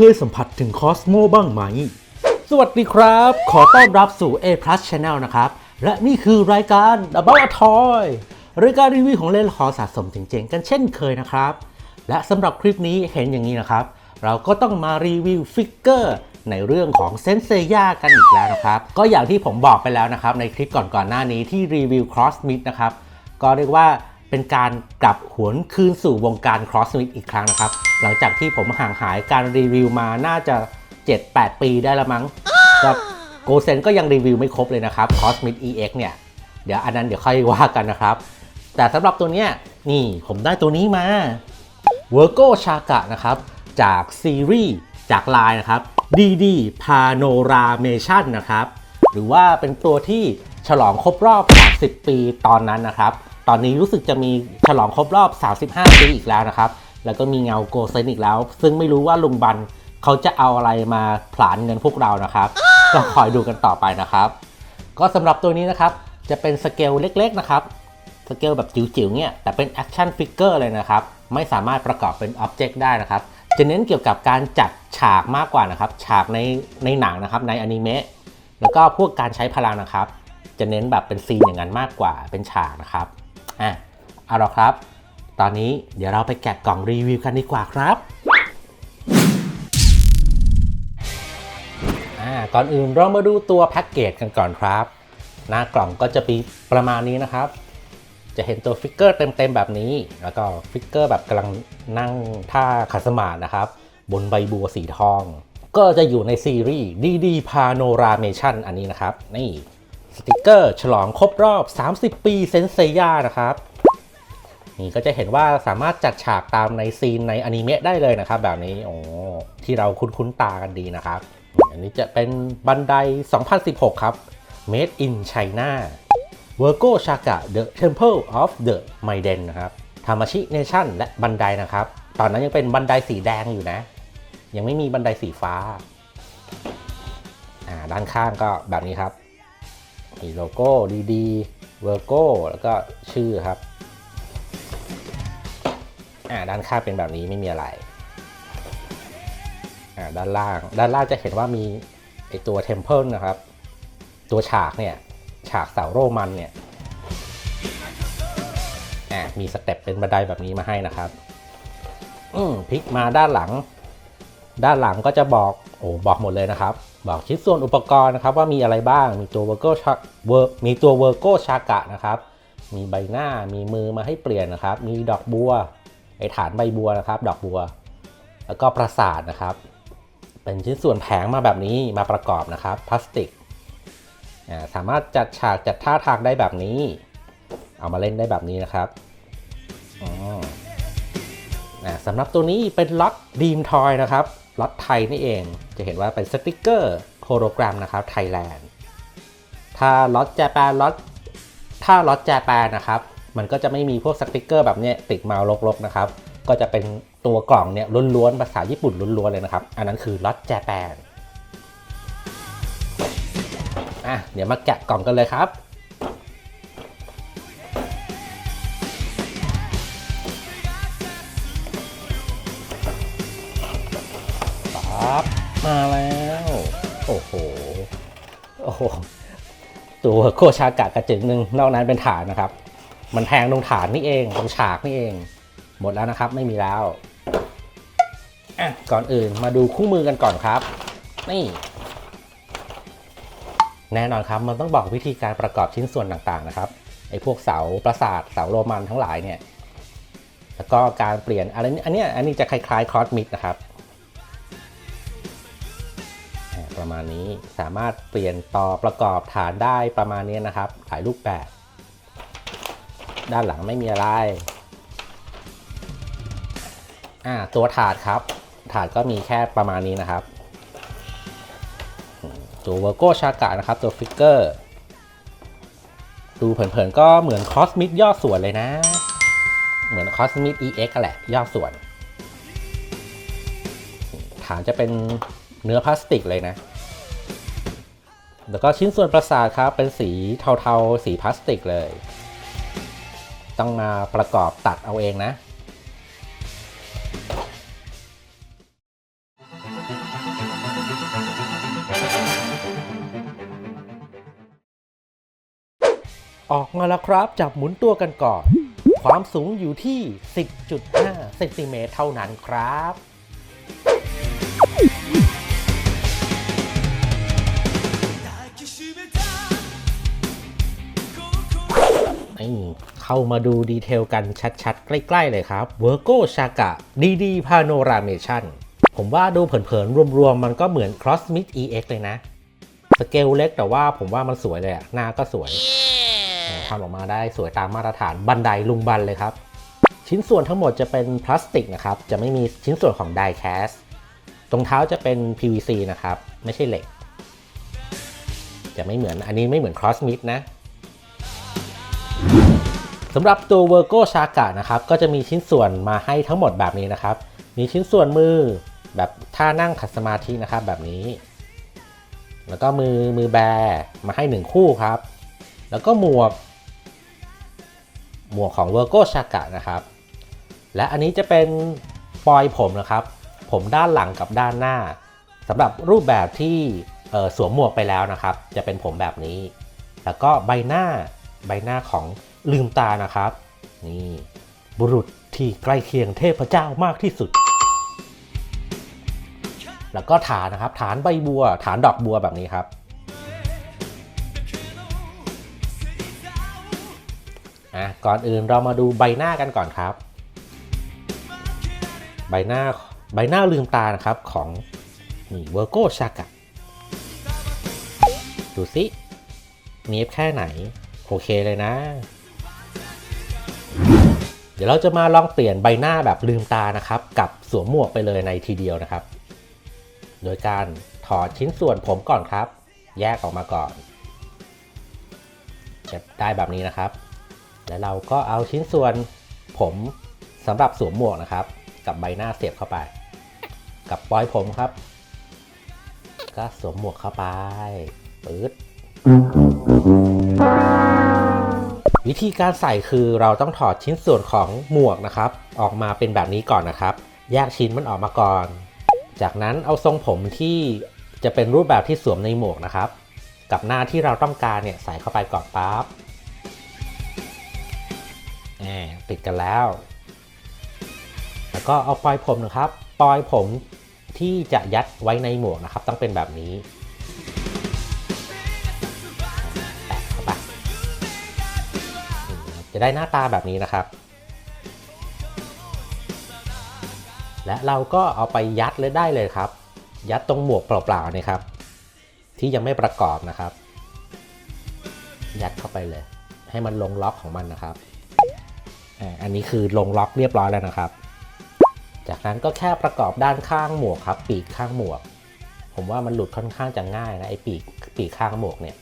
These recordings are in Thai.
เคยสัมผัสถึงคอสโมบ้างไหม สวัสดีครับ ขอต้อนรับสู่ A Plus Channel นะครับ และนี่คือรายการ About a Toy รายการรีวิวของเล่นขอสะสมเจ๋งๆ กันเช่นเคยนะครับ และสำหรับคลิปนี้เห็นอย่างนี้นะครับ เราก็ต้องมารีวิวฟิกเกอร์ในเรื่องของเซนเซย่ากันอีกแล้วนะครับ ก็อย่างที่ผมบอกไปแล้วนะครับ ในคลิปก่อนๆหน้านี้ที่รีวิว Cross m i d นะครับ ก็เรียกว่า เป็นการกลับหวนคืนสู่วงการ Cross m i d อีกครั้งนะครับ หลังจากที่ผมห่างหายการรีวิวมาน่าจะ 7-8 ปีได้ล้วมั้งก็โกเซนก็ยังรีวิวไม่ครบเลยนะครับ Cosmic EX เนี่ย เดี๋ยวอันนั้นเดี๋ยวค่อยว่ากันนะครับ แต่สำหรับตัวเนี้ยนี่ผมได้ตัวนี้มา v i r g o Chaka นะครับ จากซีรีส์จากลายนะครับ DD Panoramation นะครับ หรือว่าเป็นตัวที่ฉลองครบรอบ 30 ปีตอนนั้นนะครับ ตอนนี้รู้สึกจะมีฉลองครบรอบ 35 ปีอีกแล้วนะครับ แล้วก็มีเงาโกเซนอีกแล้ว ซึ่งไม่รู้ว่าลุงบันเขาจะเอาอะไรมาผลานเงินพวกเรานะครับ ก็คอยดูกันต่อไปนะครับ ก็สำหรับตัวนี้นะครับ จะเป็นสเกลเล็กๆนะครับ สเกลแบบจิ๋วๆเนี่ยแต่เป็นแอคชั่นฟิกเกอร์เลยนะครับ ไม่สามารถประกอบเป็นอ็อบเจกต์ได้นะครับ จะเน้นเกี่ยวกับการจัดฉากมากกว่านะครับ ฉากในในหนังนะครับในอนิเมะ แล้วก็พวกการใช้พลังนะครับ จะเน้นแบบเป็นซีนอย่างนั้นมากกว่าเป็นฉากนะครับ อะเอาละครับ ตอนนี้เดี๋ยวเราไปแกะกล่องรีวิวกันดีกว่าครับอ่าก่อนอื่นเรามาดูตัวแพ็กเกจกันก่อนครับ หน้ากล่องก็จะมีประมาณนี้นะครับ จะเห็นตัวฟิกเกอร์เต็มๆแบบนี้ แล้วก็ฟิกเกอร์แบบกำลังนั่งท่าขัดสมาธินะครับ บนใบบัวสีทอง ก็จะอยู่ในซีรีส์ DD Panoramation อันนี้นะครับ นี่ สติกเกอร์ฉลองครบรอบ 30 ปีเซนเซย่านะครับ นี่ก็จะเห็นว่าสามารถจัดฉากตามในซีนในอนิเมะได้เลยนะครับ แบบนี้โอ้ที่เราคุ้นๆตากันดีนะครับ อันนี้จะเป็นบันได 2016 ครับ Made in China v i r g o Shaka The Temple of the Maiden นะครับทามาชิเนชั่นและบันไดนะครับ ตอนนั้นยังเป็นบันไดสีแดงอยู่นะ ยังไม่มีบันไดสีฟ้าอ่าด้านข้างก็แบบนี้ครับ มีโลโก้ดีๆ v i r g o แล้วก็ชื่อครับอ่าด้านข้างเป็นแบบนี้ไม่มีอะไรอ่าด้านล่าง ด้านล่างจะเห็นว่ามีไอตัว Temple นะครับ ตัวฉากเนี่ย ฉากเสาโรมันเนี่ยอะมีสเต็ปเป็นบันไดแบบนี้มาให้นะครับอืมพลิกมาด้านหลัง ด้านหลังก็จะบอกโอ้บอกหมดเลยนะครับ บอกชิ้นส่วนอุปกรณ์นะครับว่ามีอะไรบ้าง มีตัวเวอร์โกชาเวอร์มีตัวเวอร์โกชากะนะครับ มีใบหน้า มีมือมาให้เปลี่ยนนะครับ มีดอกบัว ไอฐานใบบัวนะครับ ดอกบัว แล้วก็ปราสาทนะครับ เป็นชิ้นส่วนแผงมาแบบนี้มาประกอบนะครับ พลาสติก สามารถจัดฉากจัดท่าทางได้แบบนี้ เอามาเล่นได้แบบนี้นะครับสำหรับตัวนี้เป็นล็อตดีมทอยนะครับ ล็อตไทยนี่เอง จะเห็นว่าเป็นสติกเกอร์โฮโลกรมนะครับไทยแลนด์ถ้าล็อตแจแปนล็อตถ้าล็อตแจแปนนะครับ มันก็จะไม่มีพวกสติกเกอร์แบบเนี้ยติดมาลกๆนะครับ ก็จะเป็นตัวกล่องเนี่ยล้วนๆภาษาญี่ปุ่นล้วนๆเลยนะครับ อันนั้นคือล็อตแจแปนอะเดี๋ยวมาแกะกล่องกันเลยครับ ปั๊บมาแล้ว โอ้โห โอ้โห ตัวโคชากะกระจึงหนึ่งนอกนั้นเป็นฐานนะครับ มันแพงตรงฐานนี่เองตรงฉากนี่เอง หมดแล้วนะครับ ไม่มีแล้วก่อนอื่นมาดูคู่มือกันก่อนครับ นี่ แน่นอนครับมันต้องบอกวิธีการประกอบชิ้นส่วนต่างๆนะครับไอ้พวกเสาประสาทเสาโรมันทั้งหลายเนี่ยแล้วก็การเปลี่ยนอะไรนี้อันนี้อันนี้จะคล้ายๆคอสมิดนะครับ ประมาณนี้ สามารถเปลี่ยนต่อประกอบฐานได้ประมาณนี้นะครับหลายรูปแบบ ด้านหลังไม่มีอะไรอ่าตัวถาดครับ ถาดก็มีแค่ประมาณนี้นะครับ ตัวเวอร์โกชากะนะครับ ตัวฟิกเกอร์ ดูเผินๆก็เหมือนคอสมิ c ย่อส่วนเลยนะ เหมือนคอสมิ c EX กันแหละ ย่อส่วนฐานจะเป็นเนื้อพลาสติกเลยนะ แล้วก็ชิ้นส่วนประสาทครับเป็นสีเทาๆ สีพลาสติกเลย ต้องมาประกอบตัดเอาเองนะออกมาแล้วครับ จับหมุนตัวกันก่อน ความสูงอยู่ที่ 10.5 เซนติเมตรเท่านั้นครับ เข้ามาดูดีเทลกันชัดๆ ใกล้ ๆ เลยครับ v i r g o Shaka DD Panoramation ผมว่าดูเผินๆ รวมๆ มันก็เหมือน Crossmit EX เลยนะ สเกลเล็กแต่ว่าผมว่ามันสวยเลยอะหน้าก็สวยทำออกมาได้สวยตามมาตรฐานบันไดลุงบันเลยครับ ชิ้นส่วนทั้งหมดจะเป็นพลาสติกนะครับ จะไม่มีชิ้นส่วนของไดแคสตรงเท้าจะเป็น PVC นะครับ ไม่ใช่เหล็ก จะไม่เหมือนอันนี้ไม่เหมือน Crossmit นะ สำหรับตัว Virgo Shaka นะครับก็จะมีชิ้นส่วนมาให้ทั้งหมดแบบนี้นะครับ มีชิ้นส่วนมือแบบท่านั่งขัดสมาธินะครับแบบนี้ แล้วก็มือมือแบมาให้หนึ่งคู่ครับ แล้วก็หมวก หมวกของ Virgo Shaka นะครับ และอันนี้จะเป็นปลอยผมนะครับ ผมด้านหลังกับด้านหน้าสำหรับรูปแบบที่สวมหมวกไปแล้วนะครับ จะเป็นผมแบบนี้ แล้วก็ใบหน้าใบหน้าของ ลืมตานะครับ นี่บุรุษที่ใกล้เคียงเทพเจ้ามากที่สุด แล้วก็ฐานนะครับ ฐานใบบัว ฐานดอกบัวแบบนี้ครับอะก่อนอื่นเรามาดูใบหน้ากันก่อนครับ ใบหน้าใบหน้าลืมตานะครับของนี่เวอร์โกชากะดูสิเนียบแค่ไหน โอเคเลยนะ เดี๋ยวเราจะมาลองเปลี่ยนใบหน้าแบบลืมตานะครับกับสวมหมวกไปเลยในทีเดียวนะครับ โดยการถอดชิ้นส่วนผมก่อนครับ แยกออกมาก่อนจะได้แบบนี้นะครับ แล้วเราก็เอาชิ้นส่วนผมสำหรับสวมหมวกนะครับ กับใบหน้าเสียบเข้าไป กับปลอยผมครับ ก็สวมหมวกเข้าไปปึ๊ด วิธีการใส่คือเราต้องถอดชิ้นส่วนของหมวกนะครับ ออกมาเป็นแบบนี้ก่อนนะครับ แยกชิ้นมันออกมาก่อน จากนั้นเอาทรงผมที่จะเป็นรูปแบบที่สวมในหมวกนะครับ กับหน้าที่เราต้องการเนี่ยใส่เข้าไปก่อนปั๊บแหมติดกันแล้ว แล้วก็เอาปลอยผมนะครับ ปลอยผมที่จะยัดไว้ในหมวกนะครับ ต้องเป็นแบบนี้ จะได้หน้าตาแบบนี้นะครับ และเราก็เอาไปยัดเลยได้เลยครับ ยัดตรงหมวกเปล่าๆนี่ครับ ที่ยังไม่ประกอบนะครับ ยัดเข้าไปเลย ให้มันลงล็อกของมันนะครับอันนี้คือลงล็อกเรียบร้อยแล้วนะครับ จากนั้นก็แค่ประกอบด้านข้างหมวกครับ ปีกข้างหมวก ผมว่ามันหลุดค่อนข้างจะง่ายนะไอ้ปีกปีกข้างหมวกเนี่ย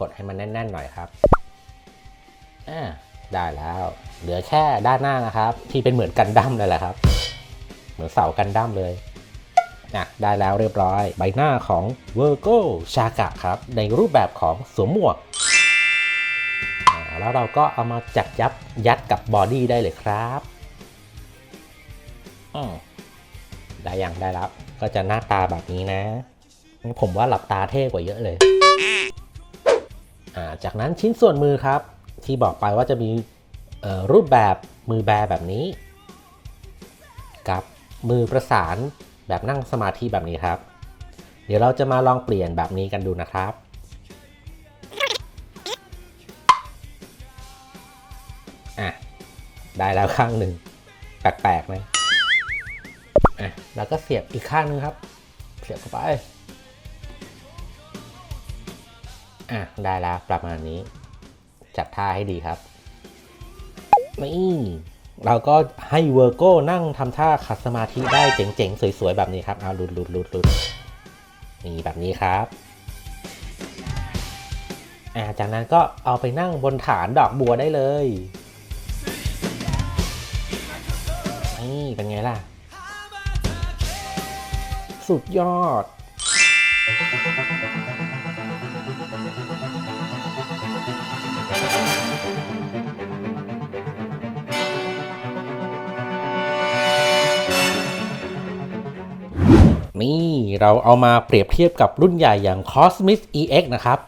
กดให้มันแน่นๆหน่อยครับอ่าได้แล้ว เหลือแค่ด้านหน้านะครับ ที่เป็นเหมือนกันดั้มเลยแหละครับ เหมือนเสากันดั้มเลยอะได้แล้วเรียบร้อย ใบหน้าของ Virgo Shaka ครับ ในรูปแบบของสวมหมวกอ่าแล้วเราก็เอามาจัดยับยัดกับบอดี้ได้เลยครับอืมได้ยังได้แล้ว ก็จะหน้าตาแบบนี้นะ ผมว่าหลับตาเท่กว่าเยอะเลย จากนั้นชิ้นส่วนมือครับ ที่บอกไปว่าจะมีรูปแบบมือแบแบบนี้ กับมือประสานแบบนั่งสมาธิแบบนี้ครับ เดี๋ยวเราจะมาลองเปลี่ยนแบบนี้กันดูนะครับอะได้แล้วข้างหนึ่งแปลกๆไหมอะแล้วก็เสียบอีกข้างหนึงครับ เสียบเข้าไป อะได้แล้วประมาณนี้ จัดท่าให้ดีครับนี่เราก็ให้เวอร์โก้นั่งทำท่าขัดสมาธิได้เจ๋งๆ สวยๆ แบบนี้ครับเอาหลุดหลุดหลุดหลุดนี่แบบนี้ครับอ่าจากนั้นก็เอาไปนั่งบนฐานดอกบัวได้เลยนี่เป็นไงล่ะ สุดยอด นี่เราเอามาเปรียบเทียบกับรุ่นใหญ่อย่าง Cosmos EX นะครับ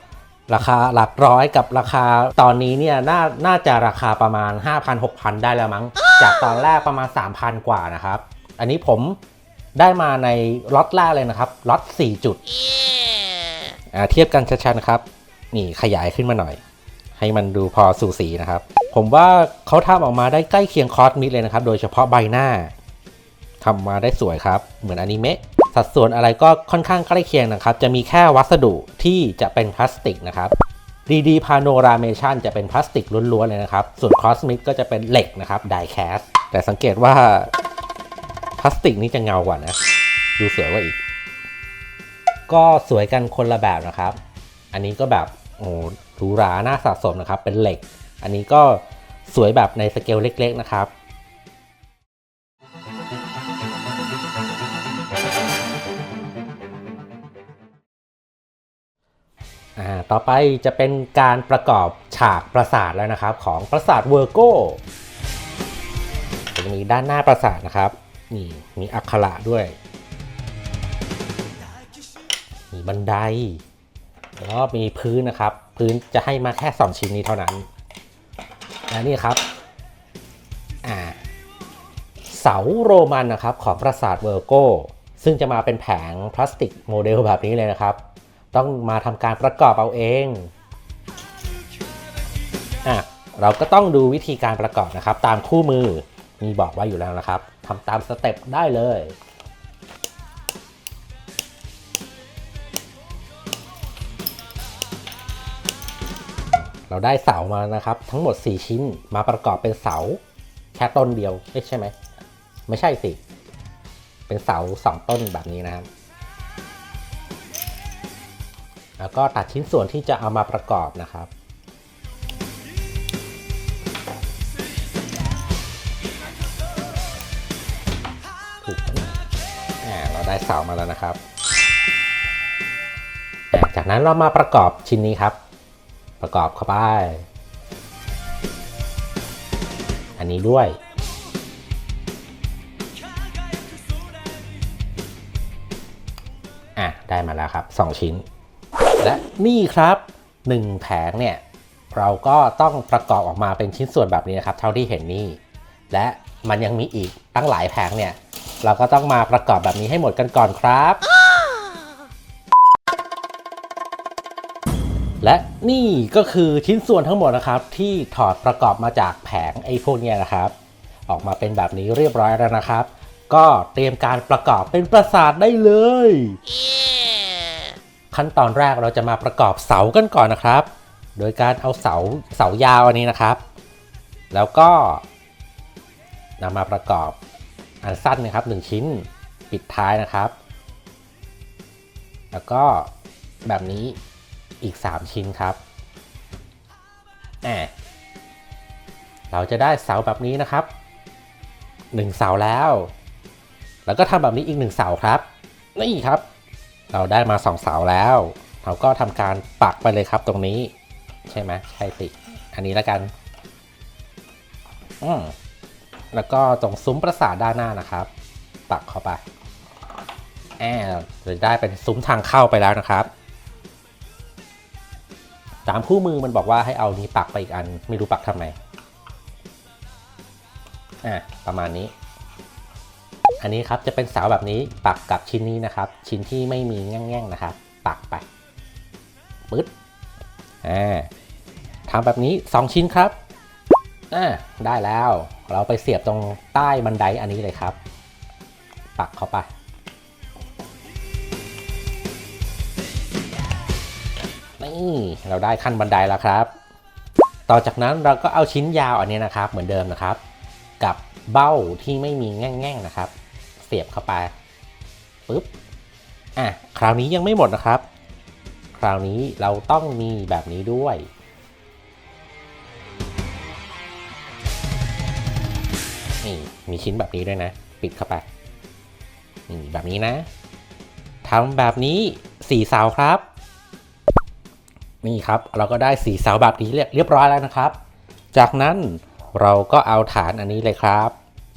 ราคาหลักร้อยกับราคาตอนนี้เนี่ยนาน่าจะราคาประมาณ 5,000-6,000 ได้แล้วมั้ง จากตอนแรกประมาณ 3,000 กว่านะครับ อันนี้ผมได้มาในล็อตแรกเลยนะครับล็อต4จุดอ่าเทียบกันชัดๆนะครับ นี่ขยายขึ้นมาหน่อย ให้มันดูพอสูสีนะครับ ผมว่าเขาทำออกมาได้ใกล้เคียงคอสมิดเลยนะครับ โดยเฉพาะใบหน้าทำมาได้สวยครับ เหมือนอนิเมะ สัดส่วนอะไรก็ค่อนข้างใกล้เคียงนะครับ จะมีแค่วัสดุที่จะเป็นพลาสติกนะครับ DD Panoramisation จะเป็นพลาสติกล้วนๆเลยนะครับ ส่วน Cosmic ก็จะเป็นเหล็กนะครับ Die Cast แต่สังเกตว่าพลาสติกนี่จะเงากว่านะ ดูสวยกว่าอีก ก็สวยกันคนละแบบนะครับ อันนี้ก็แบบโอ้หรูหราน่าสะสมนะครับ เป็นเหล็ก อันนี้ก็สวยแบบในสเกลเล็ก ๆ นะครับ ต่อไปจะเป็นการประกอบฉากปราสาทแล้วนะครับ ของปราสาทเวอร์โกจะมีด้านหน้าปราสาทนะครับนี่มีอักขระด้วย มีบันไดแล้วก็มีพื้นนะครับ พื้นจะให้มาแค่ 2 ชิ้นนี้เท่านั้น และนี่ครับอ่าเสาโรมันนะครับของปราสาทเวอร์โกซึ่งจะมาเป็นแผงพลาสติกโมเดลแบบนี้เลยนะครับ ต้องมาทำการประกอบเอาเองอะเราก็ต้องดูวิธีการประกอบนะครับ ตามคู่มือมีบอกไว้อยู่แล้วนะครับทำตามสเต็ปได้เลยเราได้เสามานะครับ ทั้งหมด 4 ชิ้นมาประกอบเป็นเสาแค่ต้นเดียวใช่ไหม ไม่ใช่สิ เป็นเสา 2 ต้นแบบนี้นะครับ แล้วก็ตัดชิ้นส่วนที่จะเอามาประกอบนะครับ ถูกต้องอ่าเราได้เสามาแล้วนะครับ จากนั้นเรามาประกอบชิ้นนี้ครับ ประกอบเข้าไป อันนี้ด้วยอะได้มาแล้วครับ 2 ชิ้น และนี่ครับ 1 แผงเนี่ยเราก็ต้องประกอบออกมาเป็นชิ้นส่วนแบบนี้นะครับ เท่าที่เห็นนี่ และมันยังมีอีกตั้งหลายแผงเนี่ย เราก็ต้องมาประกอบแบบนี้ให้หมดกันก่อนครับ และนี่ก็คือชิ้นส่วนทั้งหมดนะครับ ที่ถอดประกอบมาจากแผงไอ้พวกเนี้ยนะครับ ออกมาเป็นแบบนี้เรียบร้อยแล้วนะครับ ก็เตรียมการประกอบเป็นปราสาทได้เลย ขั้นตอนแรกเราจะมาประกอบเสากันก่อนนะครับ โดยการเอาเสาเสายาวอันนี้นะครับ แล้วก็นำมาประกอบอันสั้นนะครับ 1 ชิ้นปิดท้ายนะครับ แล้วก็แบบนี้อีก 3 ชิ้นครับแอบเราจะได้เสาแบบนี้นะครับ 1 เสาแล้ว แล้วก็ทำแบบนี้อีก 1 เสาครับ นี่ครับ เราได้มา2เสาแล้ว เราก็ทำการปักไปเลยครับตรงนี้ ใช่ไหมใช่สิ อันนี้แล้วกัน อืมแล้วก็ตรงซุ้มปราสาทด้านหน้านะครับ ปักเข้าไปแอบจะได้เป็นซุ้มทางเข้าไปแล้วนะครับ ตามคู่มือมันบอกว่าให้เอานี้ปักไปอีกอัน ไม่รู้ปักทำไมอะประมาณนี้ อันนี้ครับจะเป็นเสาแบบนี้ปักกับชิ้นนี้นะครับ ชิ้นที่ไม่มีแง่งๆนะครับ ปักไปปึ๊ดอ่าทำแบบนี้ 2 ชิ้นครับอ่าได้แล้วเราไปเสียบตรงใต้บันไดอันนี้เลยครับ ปักเข้าไปนี่เราได้ขั้นบันไดแล้วครับ ต่อจากนั้นเราก็เอาชิ้นยาวอันนี้นะครับ เหมือนเดิมนะครับ กับเบ้าที่ไม่มีแง่งๆนะครับ เสียบเข้าไปปุ๊บอะคราวนี้ยังไม่หมดนะครับ คราวนี้เราต้องมีแบบนี้ด้วยนี่มีชิ้นแบบนี้ด้วยนะ ปิดเข้าไปนี่แบบนี้นะทำแบบนี้สี่เสาครับนี่ครับเราก็ได้สีเสาแบบนี้เรียบเรียบร้อยแล้วนะครับ จากนั้นเราก็เอาฐานอันนี้เลยครับ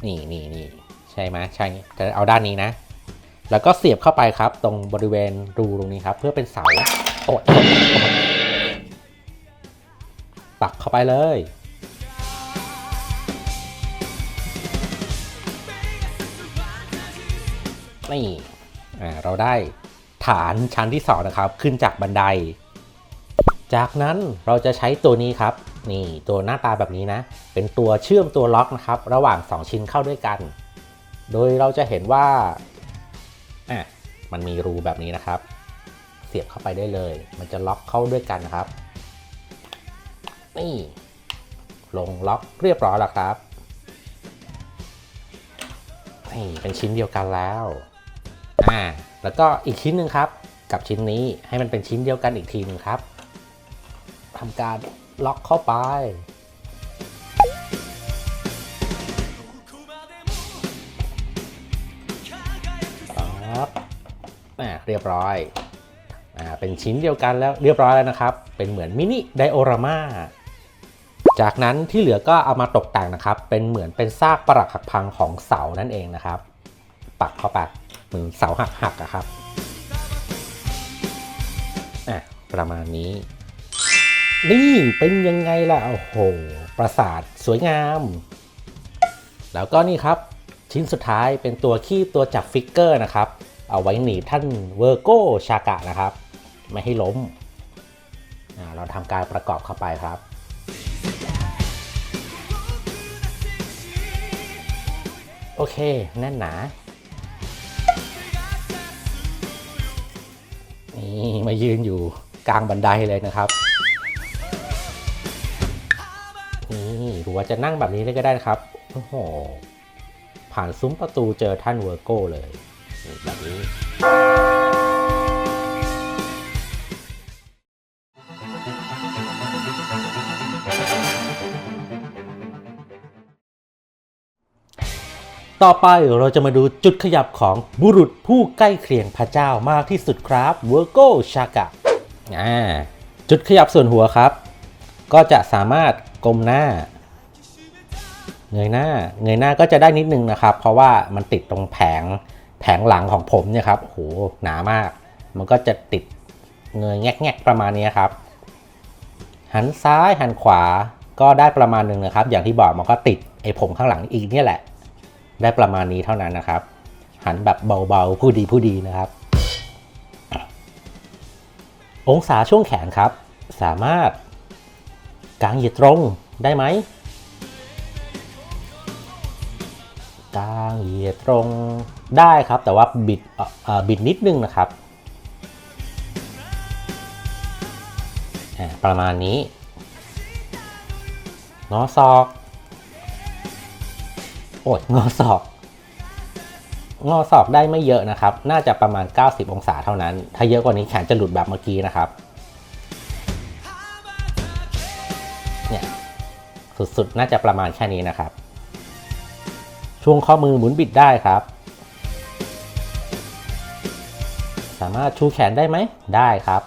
นี่นี่นี่ ใช่ไหมใช่แต่เอาด้านนี้นะ แล้วก็เสียบเข้าไปครับตรงบริเวณรูตรงนี้ครับ เพื่อเป็นเสาโอดปักเข้าไปเลยนี่เราได้ฐานชั้นที่2นะครับ ขึ้นจากบันได จากนั้นเราจะใช้ตัวนี้ครับ นี่ตัวหน้าตาแบบนี้นะ เป็นตัวเชื่อมตัวล็อกนะครับ ระหว่าง 2 ชิ้นเข้าด้วยกัน โดยเราจะเห็นว่าอะมันมีรูแบบนี้นะครับ เสียบเข้าไปได้เลย มันจะล็อกเข้าด้วยกันนะครับ นี่ ลงล็อกเรียบร้อยแล้วครับ นี่เป็นชิ้นเดียวกันแล้ว อ่า แล้วก็อีกชิ้นหนึ่งครับ กับชิ้นนี้ให้มันเป็นชิ้นเดียวกันอีกทีหนึงครับทำการล็อกเข้าไป อ่าเรียบร้อยอ่าเป็นชิ้นเดียวกันแล้วเรียบร้อยแล้วนะครับ เป็นเหมือนมินิไดโอรามาจากนั้นที่เหลือก็เอามาตกแต่งนะครับ เป็นเหมือนเป็นซากปรักหักพังของเสานั่นเองนะครับ ปักเข้าไปเหมือนเสาหักหักๆอะครับอะประมาณนี้ นี่เป็นยังไงล่ะโอ้โหปราสาทสวยงาม แล้วก็นี่ครับ ชิ้นสุดท้ายเป็นตัวขี้ตัวจับฟิกเกอร์นะครับ เอาไว้หนีท่านเวอร์โกชากะนะครับ ไม่ให้ล้ม เราทำการประกอบเข้าไปครับโอเค แน่นหนา นี่มายืนอยู่กลางบันไดเลยนะครับ นี่หรือว่าจะนั่งแบบนี้เลยก็ได้นะครับ โอ้โห ผ่านซุ้มประตูเจอท่านเวอร์โก้เลย แบบนี้ต่อไปเราจะมาดูจุดขยับของบุรุษผู้ใกล้เคียงพระเจ้ามากที่สุดครับเวอร์โกชากะจุดขยับส่วนหัวครับ ก็จะสามารถกลมหน้า เงยหน้า เงยหน้าก็จะได้นิดนึงนะครับ เพราะว่ามันติดตรงแผง แผงหลังของผมเนี่ยครับโหหนามาก มันก็จะติดเงยแงกๆประมาณนี้ครับ หันซ้ายหันขวาก็ได้ประมาณหนึ่งนะครับ อย่างที่บอกมันก็ติดไอ้ผมข้างหลังอีกเนี่ยแหละ ได้ประมาณนี้เท่านั้นนะครับ หันแบบเบาๆผู้ดีผู้ดีนะครับ องศาช่วงแขนครับ สามารถกางเหยียดตรงได้ไหมางเหยียดตรงได้ครับ แต่ว่าบิดบิดนิดนึงนะครับ ประมาณนี้งอศอกโอ้ยงอศอกงอศอกได้ไม่เยอะนะครับ น่าจะประมาณ 90 องศาเท่านั้น ถ้าเยอะกว่านี้แขนจะหลุดแบบเมื่อกี้นะครับ เนี่ย สุดๆ น่าจะประมาณแค่นี้นะครับ ช่วงข้อมือหมุนบิดได้ครับ สามารถชูแขนได้ไหมได้ครับ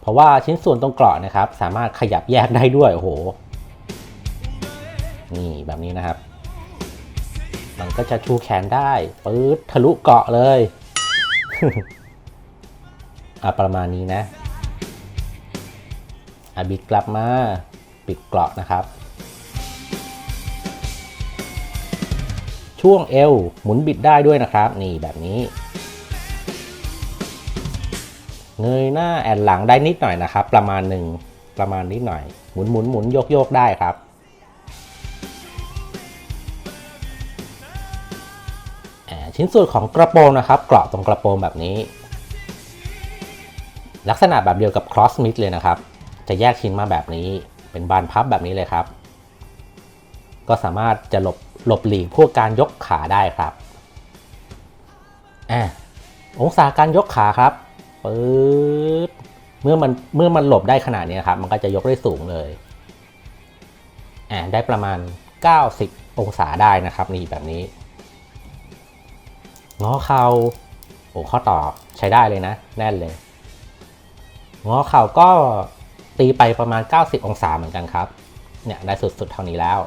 เพราะว่าชิ้นส่วนตรงเกราะนะครับ สามารถขยับแยกได้ด้วยโอ้โหนี่แบบนี้นะครับ มันก็จะชูแขนได้ปื๊ดทะลุเกาะเลยอะประมาณนี้นะอะบิดกลับมาปิดเกราะนะครับ ช่วงเอวหมุนบิดได้ด้วยนะครับ นี่แบบนี้ เงยหน้าแอนหลังได้นิดหน่อยนะครับ ประมาณหนึ่งประมาณนิดหน่อย หมุนหมุนหมุนโยกโยกได้ครับ ชิ้นส่วนของกระโปรงนะครับ เกราะตรงกระโปรงแบบนี้ ลักษณะแบบเดียวกับ cross m i d เลยนะครับ จะแยกชิ้นมาแบบนี้ เป็นบานพับแบบนี้เลยครับ ก็สามารถจะหลบ หลบหลีกพวกการยกขาได้ครับอ่องศาการยกขาครับปึ๊ดเมื่อมันเมื่อมันหลบได้ขนาดนี้ครับ มันก็จะยกได้สูงเลยอ่าได้ประมาณ 90 องศาได้นะครับ นี่แบบนี้งอเข่าโอ้ข้อต่อใช้ได้เลยนะ แน่นเลยงอเข่าก็ตีไปประมาณ 90 องศาเหมือนกันครับ เนี่ยได้สุดๆเท่านี้แล้ว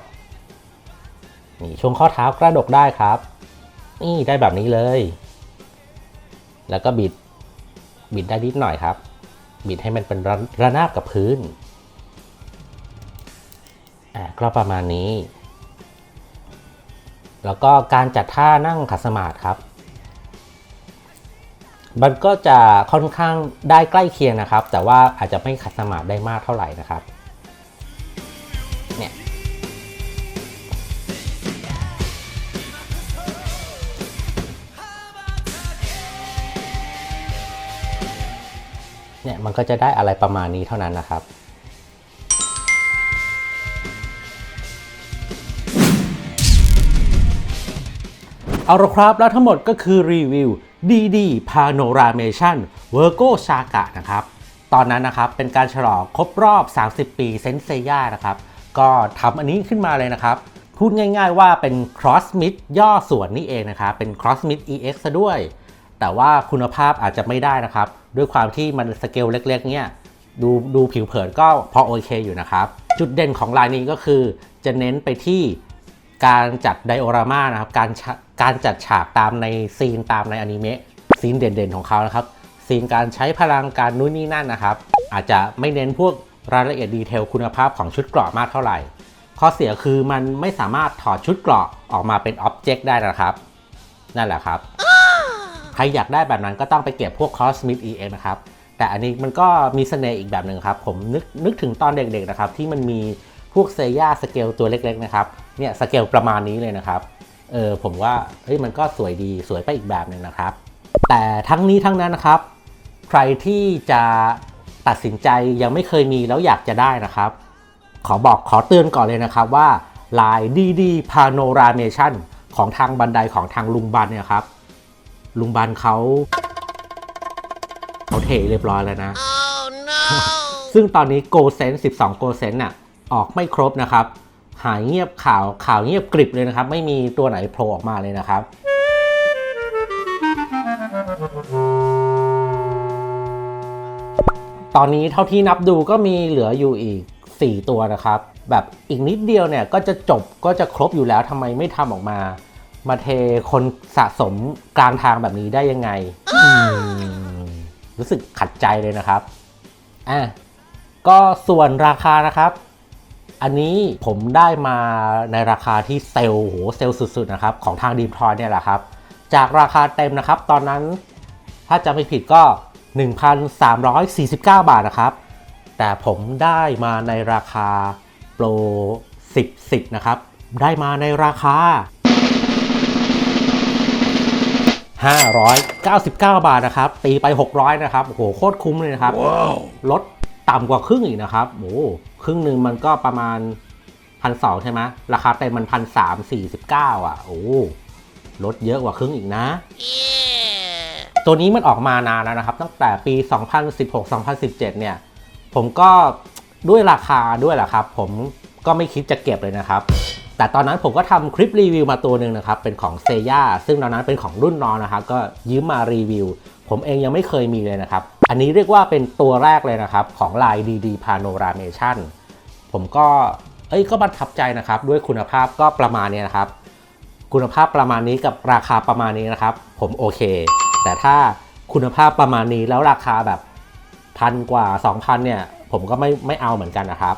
นี่ช่วงข้อเท้ากระดกได้ครับ นี่ได้แบบนี้เลย แล้วก็บิดบิดได้นิดหน่อยครับ บิดให้มันเป็นระระนาบกับพื้นอ่าก็ประมาณนี้ แล้วก็การจัดท่านั่งขัดสมาธิครับ มันก็จะค่อนข้างได้ใกล้เคียงนะครับ แต่ว่าอาจจะไม่ขัดสมาธิได้มากเท่าไหร่นะครับ มันก็จะได้อะไรประมาณนี้เท่านั้นนะครับเอาละครับแล้วทั้งหมดก็คือรีวิว DD Panoramation Virgo Saga นะครับ ตอนนั้นนะครับเป็นการฉลองครบรอบ 30 ปีเซนเซย่านะครับ ก็ทำอันนี้ขึ้นมาเลยนะครับ พูดง่ายๆว่าเป็น Cross Mid ย่อส่วนนี่เองนะครับ เป็น Cross Mid EX ซะด้วย แต่ว่าคุณภาพอาจจะไม่ได้นะครับ ด้วยความที่มันสเกลเล็กๆเนี่ยดูดูผิวเผินก็พอโอเคอยู่นะครับ จุดเด่นของลายนี้ก็คือจะเน้นไปที่การจัดไดโอรามานะครับการการจัดฉากตามในซีนตามในอนิเมะซีนเด่นๆของเขานะครับซีนการใช้พลังการนู่นนี่นั่นนะครับ อาจจะไม่เน้นพวกรายละเอียดดีเทลคุณภาพของชุดเกราะมากเท่าไหร่ ข้อเสียคือมันไม่สามารถถอดชุดเกราะออกมาเป็นอ็อบเจกต์ได้นะครับ นั่นแหละครับ ใครอยากได้แบบนั้นก็ต้องไปเก็บพวก Cosmic EX นะครับ แต่อันนี้มันก็มีเสน่ห์อีกแบบหนึ่งครับ ผมนึกนึกถึงตอนเด็กๆนะครับ ที่มันมีพวกเซย่าสเกลตัวเล็กๆนะครับ เนี่ยสเกลประมาณนี้เลยนะครับ เออผมว่าเฮ้ยมันก็สวยดีสวยไปอีกแบบหนึ่งนะครับ แต่ทั้งนี้ทั้งนั้นนะครับ ใครที่จะตัดสินใจยังไม่เคยมีแล้วอยากจะได้นะครับ ขอบอกขอเตือนก่อนเลยนะครับว่าลาย DD Panoramation ของทางบันไดของทางลุงบันเนี่ยครับ ลุงบันเขาเขาเทเรียบร้อยแล้วนะซึ่งตอนนี้ Go Sense 12 Go Sense น่ะออกไม่ครบนะครับ หายเงียบข่าวข่าวเงียบกริบเลยนะครับ ไม่มีตัวไหนโผล่ออกมาเลยนะครับ ตอนนี้เท่าที่นับดูก็มีเหลืออยู่อีก 4 ตัวนะครับ แบบอีกนิดเดียวเนี่ยก็จะจบก็จะครบอยู่แล้วทำไมไม่ทำออกมา มาเทคนสะสมกลางทางแบบนี้ได้ยังไงอืมรู้สึกขัดใจเลยนะครับอะก็ส่วนราคานะครับ อันนี้ผมได้มาในราคาที่เซลล์โหเซลล์สุดๆนะครับ ของทางดีมทอยเนี่ยแหละครับ จากราคาเต็มนะครับ ตอนนั้นถ้าจำไม่ผิดก็ 1,349 บาทนะครับ แต่ผมได้มาในราคาโปร 10 10 นะครับ ได้มาในราคา 599 บาทนะครับ ตีไป 600 นะครับ โอ้โห โคตรคุ้มเลยนะครับลดต่ำกว่าครึ่งอีกนะครับ โอ้โหครึ่งหนึ่งมันก็ประมาณพันสใช่ไหมราคาเต็มมันพันสามสี่สิบเก้าอะ โอ้ลดเยอะกว่าครึ่งอีกนะตัวนี้มันออกมานานแล้วนะครับ ตั้งแต่ปี 2016-2017 เนี่ย ผมก็ด้วยราคาด้วยแหละครับ ผมก็ไม่คิดจะเก็บเลยนะครับ แต่ตอนนั้นผมก็ทำคลิปรีวิวมาตัวหนึ่งนะครับ เป็นของเซย่าซึ่งตอนนั้นเป็นของรุ่นน้องนะครับ ก็ยืมมารีวิว ผมเองยังไม่เคยมีเลยนะครับ อันนี้เรียกว่าเป็นตัวแรกเลยนะครับ ของลาย DD Panoramation ผมก็เอ้ยก็ประทับใจนะครับ ด้วยคุณภาพก็ประมาณเนี้ยนะครับ คุณภาพประมาณนี้กับราคาประมาณนี้นะครับ ผมโอเค แต่ถ้าคุณภาพประมาณนี้แล้วราคาแบบพันกว่า 2,000เนี่ยผมก็ไม่ไม่เอาเหมือนกันนะครับ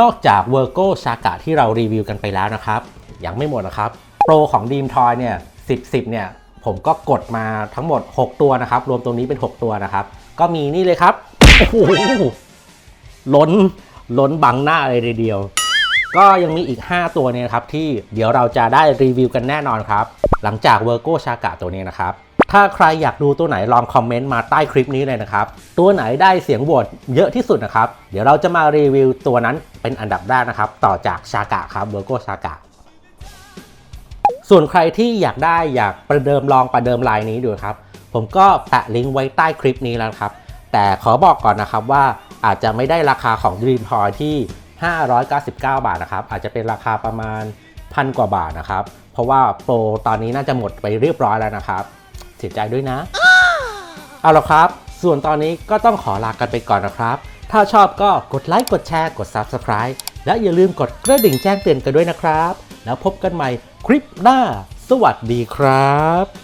นอกจาก v i r g o s h a g a ที่เรารีวิวกันไปแล้วนะครับ ยังไม่หมดนะครับ โปรของ Dream Toy เนี่ย 10 10 เนี่ย ผมก็กดมาทั้งหมด 6 ตัวนะครับ รวมตรงนี้เป็น 6 ตัวนะครับ ก็มีนี่เลยครับ โอ้โห ล้น ล้นบังหน้าเลยทีเดียว ก็ยังมีอีก 5 ตัวเนี่ยครับ ที่เดี๋ยวเราจะได้รีวิวกันแน่นอนครับ หลังจาก v i r g o s h a g a ตัวนี้นะครับ ถ้าใครอยากดูตัวไหนลองคอมเมนต์มาใต้คลิปนี้เลยนะครับ ตัวไหนได้เสียงโหวตเยอะที่สุดนะครับ เดี๋ยวเราจะมารีวิวตัวนั้นเป็นอันดับแรกนะครับ ต่อจากชากะครับ v i r g o s h a g a ส่วนใครที่อยากได้อยากประเดิมลองประเดิมลายนี้ดูครับ ผมก็แปะลิงก์ไว้ใต้คลิปนี้แล้วครับ แต่ขอบอกก่อนนะครับว่าอาจจะไม่ได้ราคาของ Dream Toy ที่ 599 บาทนะครับ อาจจะเป็นราคาประมาณพันกว่าบาทนะครับ เพราะว่าโปรตอนนี้น่าจะหมดไปเรียบร้อยแล้วนะครับ เสียใจด้วยนะ เอาละครับ ส่วนตอนนี้ก็ต้องขอลากันไปก่อนนะครับ ถ้าชอบก็กดไลค์กดแชร์กด Subscribe และอย่าลืมกดกระดิ่งแจ้งเตือนกันด้วยนะครับ แล้วพบกันใหม่คลิปหน้า สวัสดีครับ